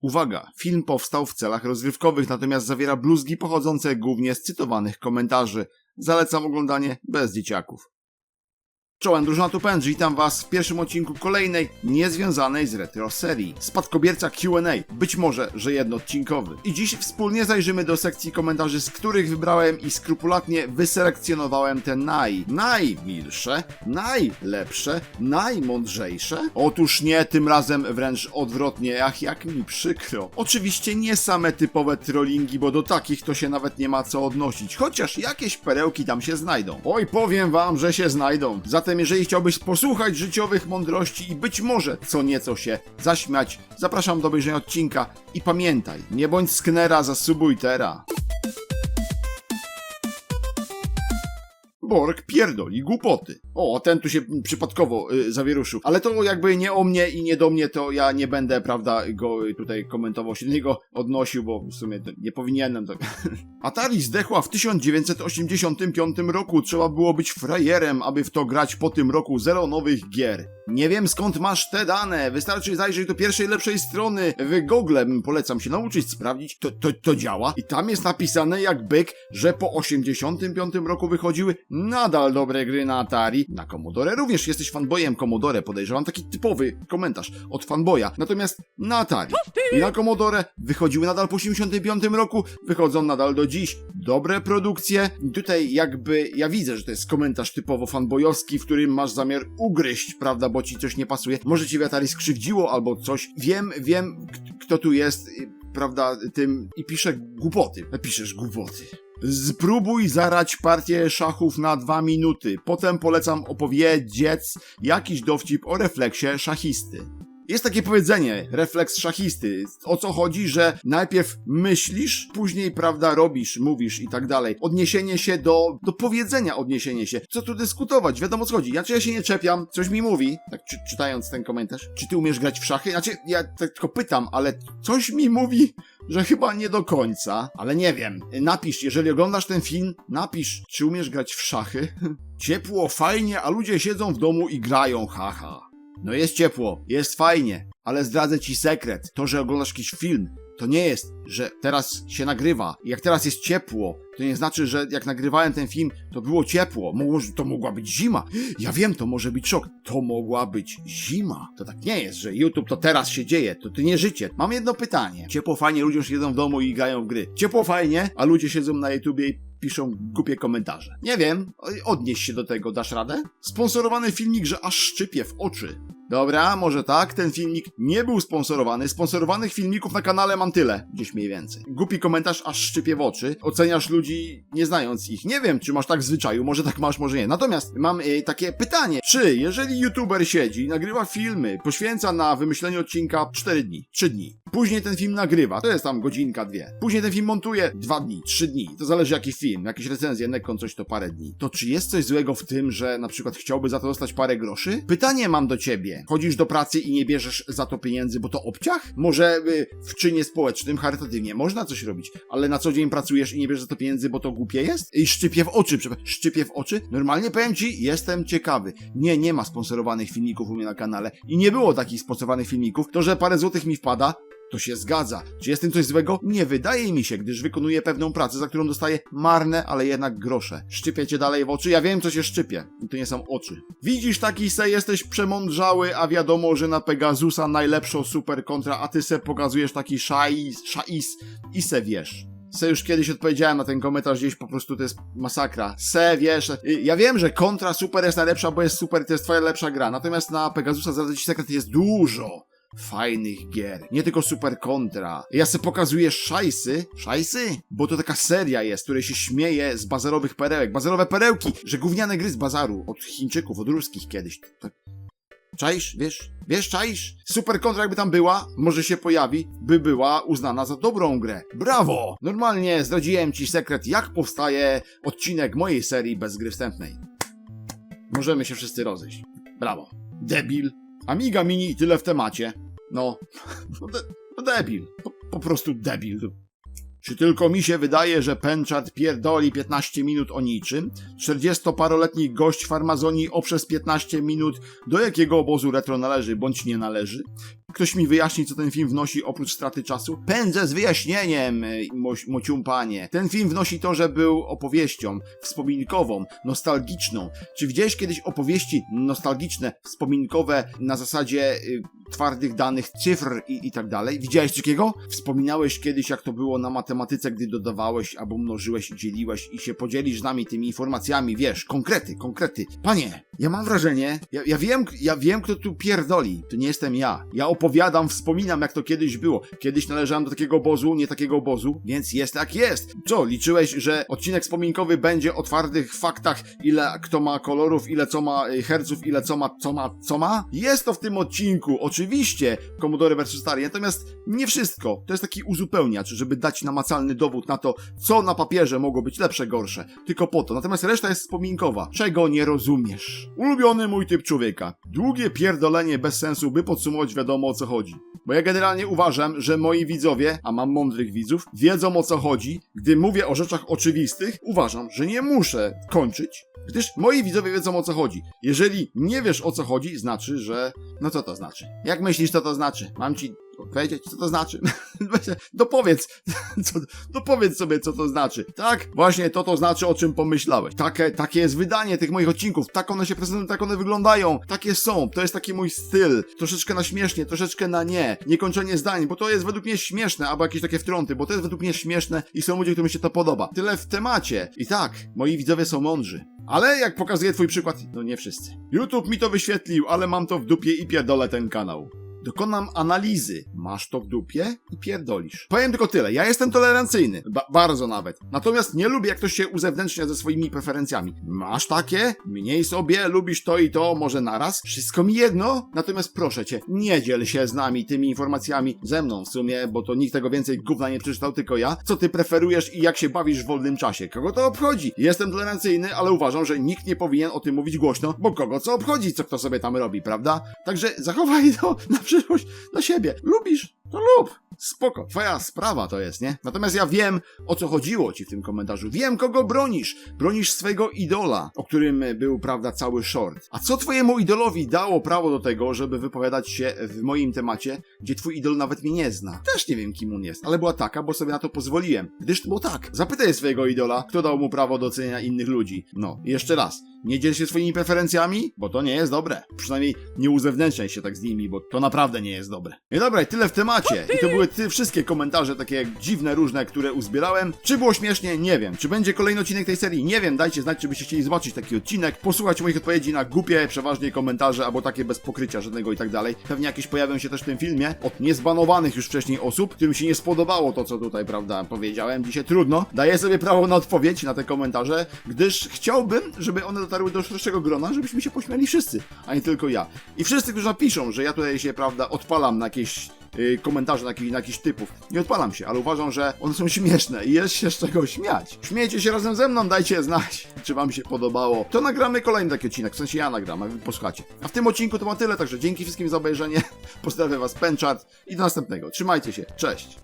Uwaga, film powstał w celach rozrywkowych, natomiast zawiera bluzgi pochodzące głównie z cytowanych komentarzy. Zalecam oglądanie bez dzieciaków. Czołem, drużyna Tupędź, witam was w pierwszym odcinku kolejnej, niezwiązanej z retro serii. Spadkobierca Q&A, być może, że jednoodcinkowy. I dziś wspólnie zajrzymy do sekcji komentarzy, z których wybrałem i skrupulatnie wyselekcjonowałem te naj, najmilsze, najlepsze, najmądrzejsze. Otóż nie, tym razem wręcz odwrotnie, ach jak mi przykro. Oczywiście nie same typowe trollingi, bo do takich to się nawet nie ma co odnosić, chociaż jakieś perełki tam się znajdą. Oj, powiem wam, że się znajdą. Zatem jeżeli chciałbyś posłuchać życiowych mądrości i być może co nieco się zaśmiać, zapraszam do obejrzenia odcinka i pamiętaj, nie bądź sknera, zasubuj Borg pierdoli głupoty. O, ten tu się przypadkowo y, zawieruszył. Ale to jakby nie o mnie i nie do mnie, to ja nie będę, prawda, go tutaj komentował, się do niego odnosił, bo w sumie nie powinienem. To... Atari zdechła w 1985 roku. Trzeba było być frajerem, aby w to grać po tym roku zero nowych gier. Nie wiem skąd masz te dane. Wystarczy zajrzeć do pierwszej lepszej strony. W Google polecam się nauczyć, sprawdzić. To, to, to działa. I tam jest napisane jak byk, że po 85 roku wychodziły nadal dobre gry na Atari. Na Commodore również jesteś fanboyem Commodore, podejrzewam. Taki typowy komentarz od fanboya. Natomiast na Atari i na Commodore wychodziły nadal po 85 roku, wychodzą nadal do dziś. Dobre produkcje. Tutaj jakby ja widzę, że to jest komentarz typowo fanboyowski, w którym masz zamiar ugryźć, prawda, bo ci coś nie pasuje. Może cię Atari skrzywdziło albo coś. Wiem, wiem, kto tu jest, y, prawda, tym i pisze głupoty. Piszesz głupoty. Spróbuj zarać partię szachów na dwa minuty. Potem polecam opowiedzieć jakiś dowcip o refleksie szachisty. Jest takie powiedzenie, refleks szachisty. O co chodzi, że najpierw myślisz, później, prawda, robisz, mówisz i tak dalej. Odniesienie się do, do powiedzenia, odniesienie się. Co tu dyskutować? Wiadomo o co chodzi. Znaczy ja się nie czepiam, coś mi mówi, tak czy, czytając ten komentarz. Czy ty umiesz grać w szachy? Znaczy ja tak tylko pytam, ale coś mi mówi, że chyba nie do końca, ale nie wiem. Napisz, jeżeli oglądasz ten film, napisz, czy umiesz grać w szachy? Ciepło, fajnie, a ludzie siedzą w domu i grają, haha. No jest ciepło, jest fajnie, ale zdradzę ci sekret. To, że oglądasz jakiś film, to nie jest, że teraz się nagrywa. Jak teraz jest ciepło, to nie znaczy, że jak nagrywałem ten film, to było ciepło. Mogło, to mogła być zima. Ja wiem, to może być szok. To mogła być zima. To tak nie jest, że YouTube to teraz się dzieje. To, to nie życie. Mam jedno pytanie. Ciepło fajnie, ludzie siedzą w domu i grają w gry. Ciepło fajnie, a ludzie siedzą na YouTubie i piszą głupie komentarze. Nie wiem, odnieś się do tego, dasz radę? Sponsorowany filmik, że aż szczypie w oczy. Dobra, może tak, ten filmik nie był sponsorowany. Sponsorowanych filmików na kanale mam tyle, gdzieś mniej więcej. Głupi komentarz aż szczypie w oczy. Oceniasz ludzi nie znając ich. Nie wiem, czy masz tak w zwyczaju, może tak masz, może nie. Natomiast mam y, takie pytanie. Czy jeżeli youtuber siedzi, nagrywa filmy, poświęca na wymyślenie odcinka 4 dni, 3 dni, później ten film nagrywa, to jest tam godzinka, dwie, później ten film montuje 2 dni, 3 dni, to zależy jaki film, jakieś recenzje, Nekon, coś to parę dni. To czy jest coś złego w tym, że na przykład chciałby za to dostać parę groszy? Pytanie mam do ciebie. Chodzisz do pracy i nie bierzesz za to pieniędzy, bo to obciach? Może y, w czynie społecznym, charytatywnie, można coś robić, ale na co dzień pracujesz i nie bierzesz za to pieniędzy, bo to głupie jest? I szczypie w oczy, przepraszam, szczypie w oczy? Normalnie powiem ci, jestem ciekawy. Nie, nie ma sponsorowanych filmików u mnie na kanale i nie było takich sponsorowanych filmików. To, że parę złotych mi wpada, to się zgadza. Czy jest tym coś złego? Nie wydaje mi się, gdyż wykonuję pewną pracę, za którą dostaję marne, ale jednak grosze. Szczypie cię dalej w oczy? Ja wiem, co się szczypie. I to nie są oczy. Widzisz taki se, jesteś przemądrzały, a wiadomo, że na Pegasusa najlepszą super kontra, a ty se pokazujesz taki szais, szais i se wiesz. Se już kiedyś odpowiedziałem na ten komentarz, gdzieś po prostu to jest masakra. Se, wiesz, y, ja wiem, że kontra super jest najlepsza, bo jest super, to jest twoja lepsza gra. Natomiast na Pegasusa, zdradzę ci sekret, jest dużo fajnych gier. Nie tylko Super Contra. Ja se pokazuję szajsy. Szajsy? Bo to taka seria jest, której się śmieje z bazarowych perełek. Bazarowe perełki, że gówniane gry z bazaru. Od Chińczyków, od ruskich kiedyś. Tak. Czaisz? Wiesz? Wiesz, czaisz? Super Contra jakby tam była, może się pojawi, by była uznana za dobrą grę. Brawo! Normalnie zdradziłem ci sekret, jak powstaje odcinek mojej serii bez gry wstępnej. Możemy się wszyscy rozejść. Brawo. Debil. Amiga Mini i tyle w temacie. No, no, de, no debil. Po, po prostu debil. Czy tylko mi się wydaje, że Penczat pierdoli 15 minut o niczym? 40-paroletni gość farmazonii o przez 15 minut do jakiego obozu retro należy bądź nie należy? Ktoś mi wyjaśni, co ten film wnosi oprócz straty czasu? Pędzę z wyjaśnieniem, y, mo, mociumpanie. Ten film wnosi to, że był opowieścią wspominkową, nostalgiczną. Czy widziałeś kiedyś opowieści nostalgiczne, wspominkowe na zasadzie y, twardych danych, cyfr i, i tak dalej? Widziałeś takiego? Wspominałeś kiedyś, jak to było na matematyce, gdy dodawałeś albo mnożyłeś i dzieliłeś i się podzielisz z nami tymi informacjami, wiesz, konkrety, konkrety. Panie, ja mam wrażenie, ja, ja wiem, ja wiem, kto tu pierdoli. To nie jestem ja. Ja opowiadam, wspominam, jak to kiedyś było. Kiedyś należałem do takiego obozu, nie takiego obozu, więc jest jak jest. Co, liczyłeś, że odcinek wspominkowy będzie o twardych faktach, ile kto ma kolorów, ile co ma y, herców, ile co ma, co ma, co ma? Jest to w tym odcinku, oczywiście, Commodore vs. Atari, natomiast nie wszystko. To jest taki uzupełniacz, żeby dać namacalny dowód na to, co na papierze mogło być lepsze, gorsze. Tylko po to. Natomiast reszta jest wspominkowa. Czego nie rozumiesz? Ulubiony mój typ człowieka. Długie pierdolenie bez sensu, by podsumować wiadomo o co chodzi. Bo ja generalnie uważam, że moi widzowie, a mam mądrych widzów, wiedzą o co chodzi. Gdy mówię o rzeczach oczywistych, uważam, że nie muszę kończyć, gdyż moi widzowie wiedzą o co chodzi. Jeżeli nie wiesz o co chodzi, znaczy, że... No co to znaczy? Jak myślisz, co to znaczy? Mam ci powiedzieć, co to znaczy? Dopowiedz, co, dopowiedz sobie, co to znaczy. Tak, właśnie to to znaczy, o czym pomyślałeś. Takie, takie jest wydanie tych moich odcinków, tak one się prezentują, tak one wyglądają, takie są, to jest taki mój styl. Troszeczkę na śmiesznie, troszeczkę na nie. Niekończenie zdań, bo to jest według mnie śmieszne, albo jakieś takie wtrąty, bo to jest według mnie śmieszne i są ludzie, którym się to podoba. Tyle w temacie. I tak, moi widzowie są mądrzy. Ale jak pokazuje twój przykład, no nie wszyscy. YouTube mi to wyświetlił, ale mam to w dupie i pierdolę ten kanał. Dokonam analizy. Masz to w dupie i pierdolisz. Powiem tylko tyle. Ja jestem tolerancyjny. Ba bardzo nawet. Natomiast nie lubię, jak ktoś się uzewnętrznia ze swoimi preferencjami. Masz takie? Mniej sobie, lubisz to i to, może naraz? Wszystko mi jedno. Natomiast proszę cię, nie dziel się z nami tymi informacjami. Ze mną w sumie, bo to nikt tego więcej gówna nie przeczytał, tylko ja. Co ty preferujesz i jak się bawisz w wolnym czasie? Kogo to obchodzi? Jestem tolerancyjny, ale uważam, że nikt nie powinien o tym mówić głośno, bo kogo co obchodzi, co kto sobie tam robi, prawda? Także zachowaj to na przyszłość dla siebie. Lubisz? To lub. Spoko, twoja sprawa to jest, nie? Natomiast ja wiem, o co chodziło ci w tym komentarzu. Wiem, kogo bronisz. Bronisz swojego idola, o którym był, prawda, cały short. A co twojemu idolowi dało prawo do tego, żeby wypowiadać się w moim temacie, gdzie twój idol nawet mnie nie zna? Też nie wiem, kim on jest, ale była taka, bo sobie na to pozwoliłem. Gdyż było tak. Zapytaj swojego idola, kto dał mu prawo do oceniania innych ludzi. No, jeszcze raz. Nie dziel się swoimi preferencjami, bo to nie jest dobre. Przynajmniej nie uzewnętrzniaj się tak z nimi, bo to naprawdę nie jest dobre. I dobra, tyle w temacie. I to były ty wszystkie komentarze takie dziwne, różne, które uzbierałem. Czy było śmiesznie? Nie wiem. Czy będzie kolejny odcinek tej serii? Nie wiem. Dajcie znać, czy byście chcieli zobaczyć taki odcinek, posłuchać moich odpowiedzi na głupie, przeważnie komentarze, albo takie bez pokrycia żadnego i tak dalej. Pewnie jakieś pojawią się też w tym filmie od niezbanowanych już wcześniej osób, którym się nie spodobało to, co tutaj, prawda, powiedziałem. Dzisiaj trudno. Daję sobie prawo na odpowiedź na te komentarze, gdyż chciałbym, żeby one dotarły do szerszego grona, żebyśmy się pośmiali wszyscy, a nie tylko ja. I wszyscy, którzy napiszą, że ja tutaj się, prawda, odpalam na jakieś yy, komentarze na, na jakichś typów. Nie odpalam się, ale uważam, że one są śmieszne i jest się z czego śmiać. Śmiejcie się razem ze mną, dajcie znać, czy wam się podobało. To nagramy kolejny taki odcinek, w sensie ja nagram, a wy posłuchacie. A w tym odcinku to ma tyle, także dzięki wszystkim za obejrzenie. Pozdrawiam was, Penczat i do następnego. Trzymajcie się, cześć!